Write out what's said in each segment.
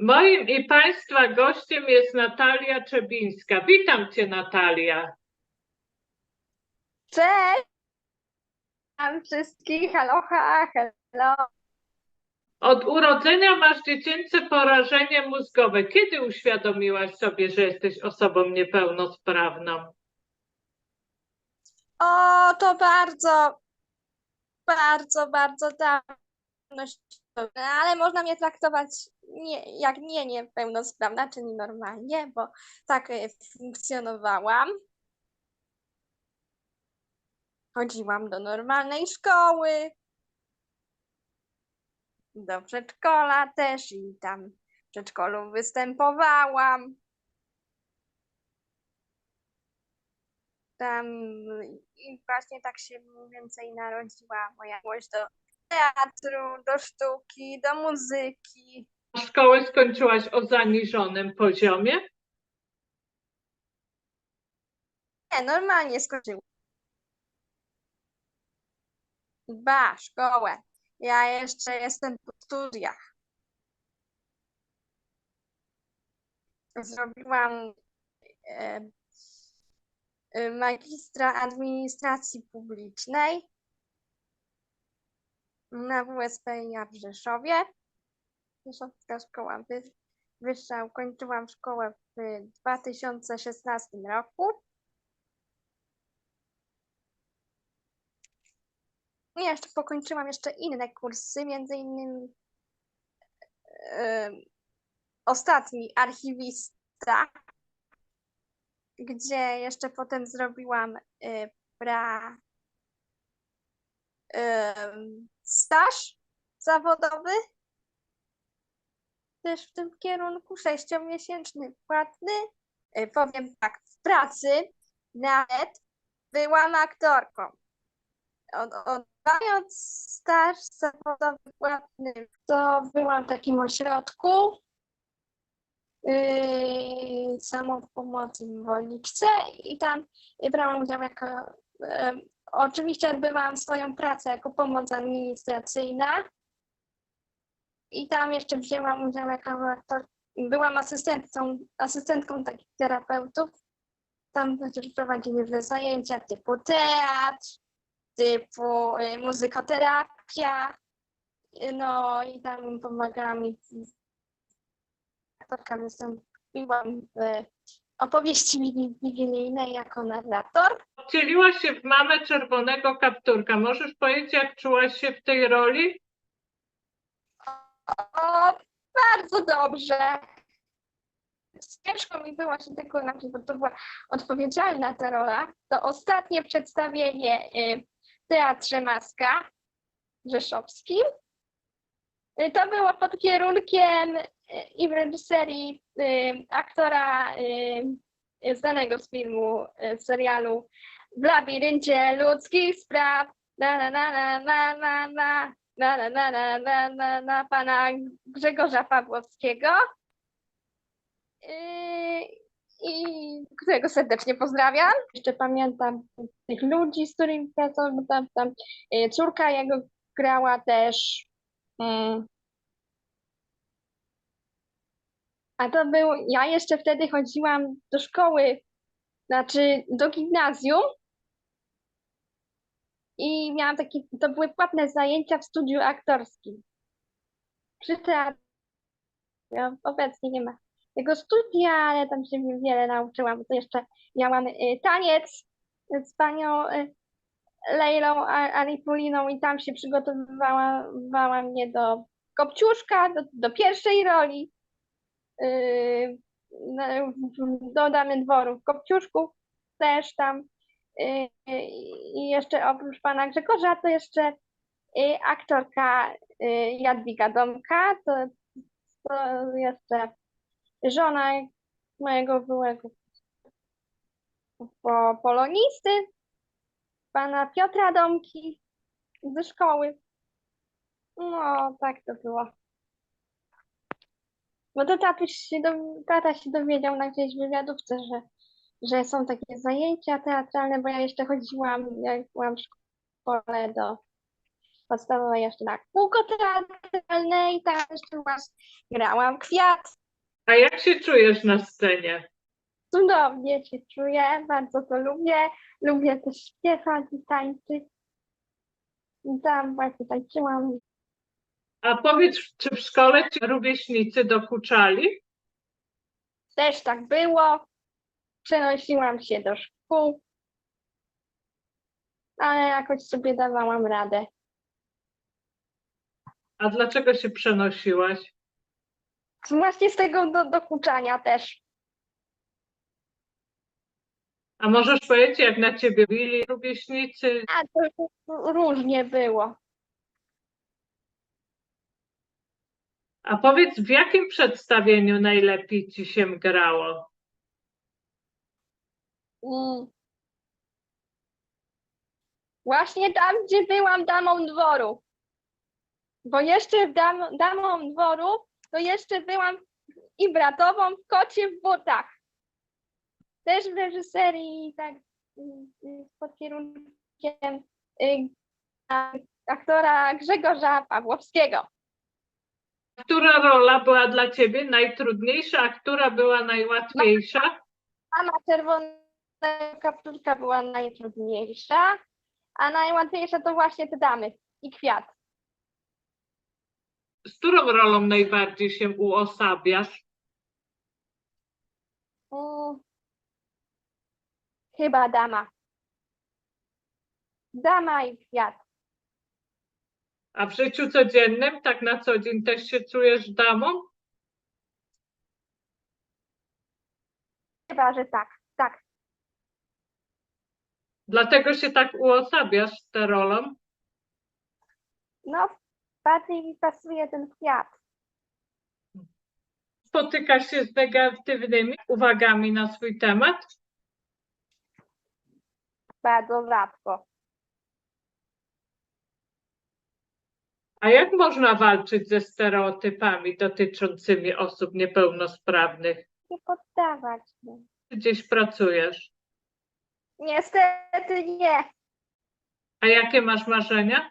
Moim i Państwa gościem jest Natalia Czebińska. Witam Cię, Natalia. Cześć! Witam wszystkich, aloha, hello. Od urodzenia masz dziecięce porażenie mózgowe. Kiedy uświadomiłaś sobie, że jesteś osobą niepełnosprawną? O, to bardzo, bardzo, bardzo dawno, ale można mnie traktować nie, jak nie niepełnosprawna, czyli normalnie, bo tak e, funkcjonowałam. Chodziłam do normalnej szkoły, do przedszkola też i tam w przedszkolu występowałam. Tam i właśnie tak się mniej więcej narodziła moja miłość do teatru, do sztuki, do muzyki. Szkołę skończyłaś o zaniżonym poziomie? Nie, normalnie skończyłam. Ba, szkołę. Ja jeszcze jestem po studiach. Zrobiłam e, e, magistra administracji publicznej na WSPiA w Rzeszowie. Rzeszowska Szkoła Wy- Wyższa. Ukończyłam szkołę w 2016 roku. I jeszcze pokończyłam jeszcze inne kursy, między innymi em, ostatni archiwista, gdzie jeszcze potem zrobiłam y, pra em, staż zawodowy też w tym kierunku, sześciomiesięczny płatny. Y, Powiem tak, w pracy nawet byłam aktorką. Od, staż zawodowy płatny, to byłam w takim ośrodku yy, samopomocy w Wolikce i tam brałam udział jako, em, oczywiście odbywałam swoją pracę jako pomoc administracyjna i tam jeszcze wzięłam udział jako aktor, byłam asystentką, asystentką takich terapeutów. Tam prowadziliśmy zajęcia typu teatr, typu y, muzykoterapia. No i tam pomagała mi aktorka wystąpiłam w opowieści wigi- wigilijnej jako narrator. Wcieliłaś się w mamę czerwonego kapturka. Możesz powiedzieć, jak czułaś się w tej roli? O, bardzo dobrze. Ciężko mi było się tego nauczyć, bo to była odpowiedzialna ta rola. To ostatnie przedstawienie y, w Teatrze Maska Rzeszowskim. Y, To było pod kierunkiem y, i w reżyserii aktora znanego z filmu, z serialu W labiryncie ludzkich spraw. Na, na, na, na, na, na, na. Na, na, na, na, na, na, na pana Grzegorza Pawłowskiego. I którego serdecznie pozdrawiam. Jeszcze pamiętam tych ludzi, z którymi pracowałam. Tam, tam yy, córka jego grała też. mm. A to był, ja jeszcze wtedy chodziłam do szkoły, znaczy do gimnazjum. I miałam takie, to były płatne zajęcia w studiu aktorskim. Przy teatrze. Ja obecnie nie ma tego studia, ale tam się wiele nauczyłam. bo To jeszcze miałam y, taniec z panią y, Lejlą A- Arifuliną i tam się przygotowywała mnie do Kopciuszka, do, do pierwszej roli. Yy, na- w- do Damy Dworu w Kopciuszku też tam. Yy, I jeszcze oprócz pana Grzegorza to jeszcze yy, aktorka yy, Jadwiga Domka, to, to jeszcze żona mojego byłego po, polonisty, pana Piotra Domki ze szkoły. No, tak to było. Bo to tatuś się do, tata się dowiedział na gdzieś wywiadówce, że, że są takie zajęcia teatralne, bo ja jeszcze chodziłam, jak byłam w szkole do podstawowej jeszcze na kółko teatralne i tam jeszcze właśnie grałam kwiat. A jak się czujesz na scenie? Cudownie się czuję, bardzo to lubię. Lubię też śpiewać i tańczyć. I tam właśnie tańczyłam. A powiedz, czy w szkole ci rówieśnicy dokuczali? Też tak było. Przenosiłam się do szkół. Ale jakoś sobie dawałam radę. A dlaczego się przenosiłaś? Właśnie z tego do, dokuczania też. A możesz powiedzieć, jak na ciebie bili rówieśnicy? A to różnie było. A powiedz, w jakim przedstawieniu najlepiej ci się grało? Mm. Właśnie tam, gdzie byłam damą dworu. Bo jeszcze w dam, damą dworu, to jeszcze byłam i bratową w kocie w butach. Też w reżyserii, tak, mm, mm, pod kierunkiem y, aktora Grzegorza Pawłowskiego. Która rola była dla ciebie najtrudniejsza, a która była najłatwiejsza? Mama czerwona kapturka była najtrudniejsza, a najłatwiejsza to właśnie te damy i kwiat. Z którą rolą najbardziej się uosabiasz? Mm. Chyba dama. Dama i kwiat. A w życiu codziennym, tak na co dzień też się czujesz damą? Chyba, że tak. Dlatego się tak uosabiasz z tę rolą? No, bardziej mi pasuje ten kwiat. Spotykasz się z negatywnymi uwagami na swój temat? Bardzo rzadko. A jak można walczyć ze stereotypami dotyczącymi osób niepełnosprawnych? Nie poddawać się. Gdzieś pracujesz? Niestety nie. A jakie masz marzenia?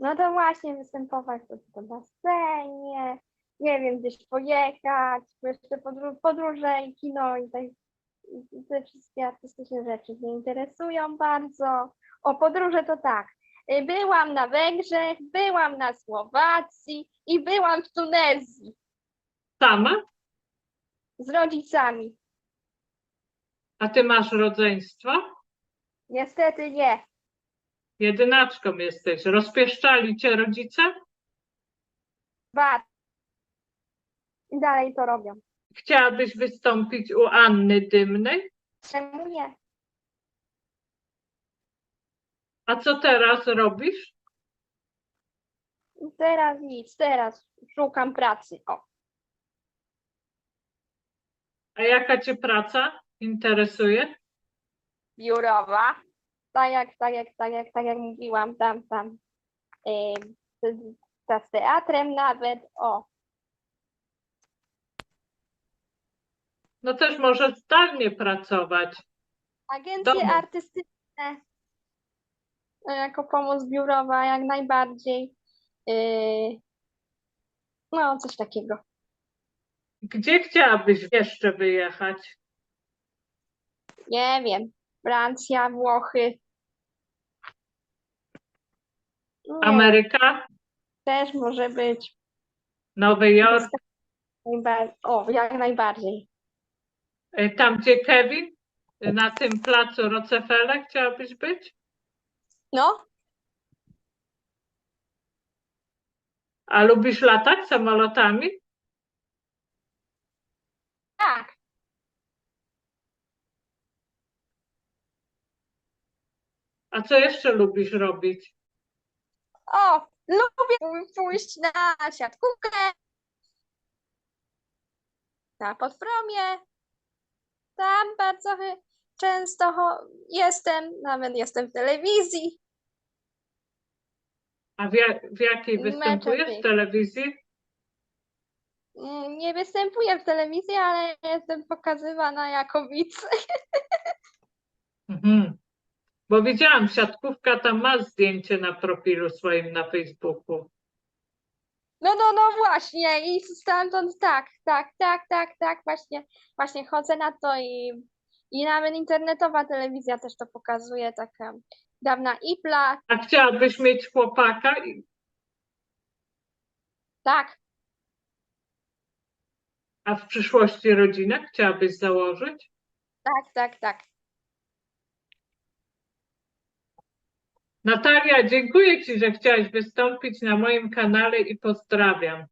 No to właśnie występować to, to na scenie, nie wiem, gdzieś pojechać, bo jeszcze podró- podróże i kino i, te, i te wszystkie artystyczne rzeczy mnie interesują bardzo. O podróże to tak. Y, Byłam na Węgrzech, byłam na Słowacji i byłam w Tunezji Sama? z rodzicami. A ty masz rodzeństwo? Niestety nie. Jedynaczką jesteś. Rozpieszczali cię rodzice? Bardzo. I dalej to robią. Chciałabyś wystąpić u Anny Dymnej? Czemu nie? A co teraz robisz? Teraz nic, teraz szukam pracy. O. A jaka cię praca interesuje? biurowa. Tak jak, tak jak, tak jak, tak jak mówiłam, tam, tam, z- ta z teatrem nawet, o, No też może zdalnie pracować. agencje Domu. artystyczne, e, jako pomoc biurowa jak najbardziej, Yy, no coś takiego. Gdzie chciałabyś jeszcze wyjechać? Nie wiem, Francja, Włochy. Nie, Ameryka? też może być. Nowy Jork? Najba- O, jak najbardziej. Y, Tam, gdzie Kevin? Y, Na tym placu Rockefella chciałabyś być? No, A lubisz latać samolotami? tak. A co jeszcze lubisz robić? O, lubię pój- pójść na siatkówkę, na podpromie. Tam bardzo chy- często cho- jestem, nawet jestem w telewizji. A w, ja, w jakiej Mecze występujesz w telewizji? Mm, Nie występuję w telewizji, ale jestem pokazywana jako widz. Mhm. Bo widziałam, siatkówka tam ma zdjęcie na profilu swoim na Facebooku. No, no, no właśnie i stamtąd tak, tak, tak, tak, tak, właśnie, właśnie chodzę na to i, i nawet internetowa telewizja też to pokazuje, taka dawna Ipla, A chciałabyś mieć chłopaka? Tak, A w przyszłości rodzinę chciałabyś założyć? tak, tak, tak. Natalia, dziękuję Ci, że chciałaś wystąpić na moim kanale i pozdrawiam.